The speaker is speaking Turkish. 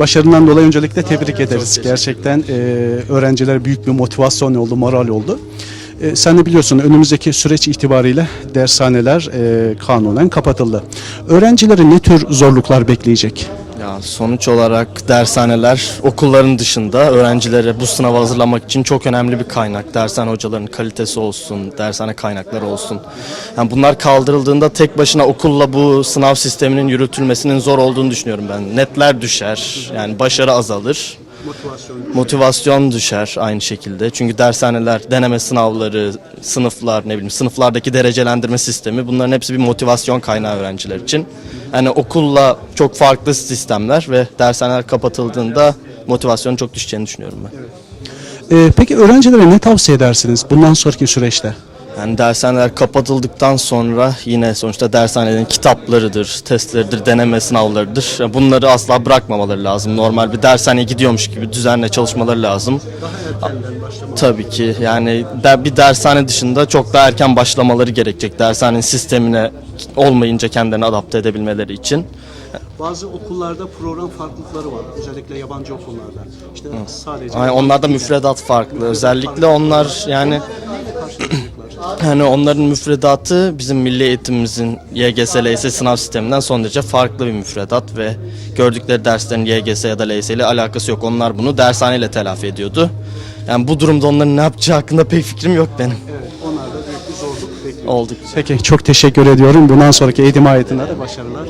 Başarından dolayı öncelikle tebrik ederiz. Gerçekten e, öğrencilere büyük bir motivasyon oldu, moral oldu. E, sen de biliyorsun önümüzdeki süreç itibariyle dershaneler e, kanunen kapatıldı. Öğrencileri ne tür zorluklar bekleyecek? Ya sonuç olarak dershaneler okulların dışında öğrencileri bu sınava hazırlamak için çok önemli bir kaynak. Dershane hocalarının kalitesi olsun, dershane kaynakları olsun. Yani bunlar kaldırıldığında tek başına okulla bu sınav sisteminin yürütülmesinin zor olduğunu düşünüyorum ben. Netler düşer, yani başarı azalır. Motivasyon düşer aynı şekilde. Çünkü dershaneler, deneme sınavları, sınıflar, ne bileyim sınıflardaki derecelendirme sistemi bunların hepsi bir motivasyon kaynağı öğrenciler için. Yani okulla çok farklı sistemler ve dershaneler kapatıldığında motivasyonun çok düşeceğini düşünüyorum ben. E, peki öğrencilere ne tavsiye edersiniz bundan sonraki süreçte? Yani dershaneler kapatıldıktan sonra yine sonuçta dershanelerin kitaplarıdır, testleridir, deneme sınavlarıdır. Yani Bunları asla bırakmamaları lazım. Normal bir dershaneye gidiyormuş gibi düzenle çalışmaları lazım. Tabii ki yani de- bir dershane dışında çok daha erken başlamaları gerekecek. Dershanenin sistemine olmayınca kendilerini adapte edebilmeleri için. Bazı okullarda program farklılıkları var. Özellikle yabancı okullarda. İşte sadece Yani onlarda müfredat farklı. Özellikle onlar yani yani onların müfredatı bizim milli eğitimimizin YGS, LYS sınav sisteminden son derece farklı bir müfredat ve gördükleri derslerin YGS ya da LYS ile alakası yok. Onlar bunu dershaneyle telafi ediyordu. Yani bu durumda onların ne yapacağı hakkında pek fikrim yok benim. Evet, onlarda büyük bir zorluk bekliyor. Olduk. Peki çok teşekkür ediyorum. Bundan sonraki eğitim hayatında da başarılar.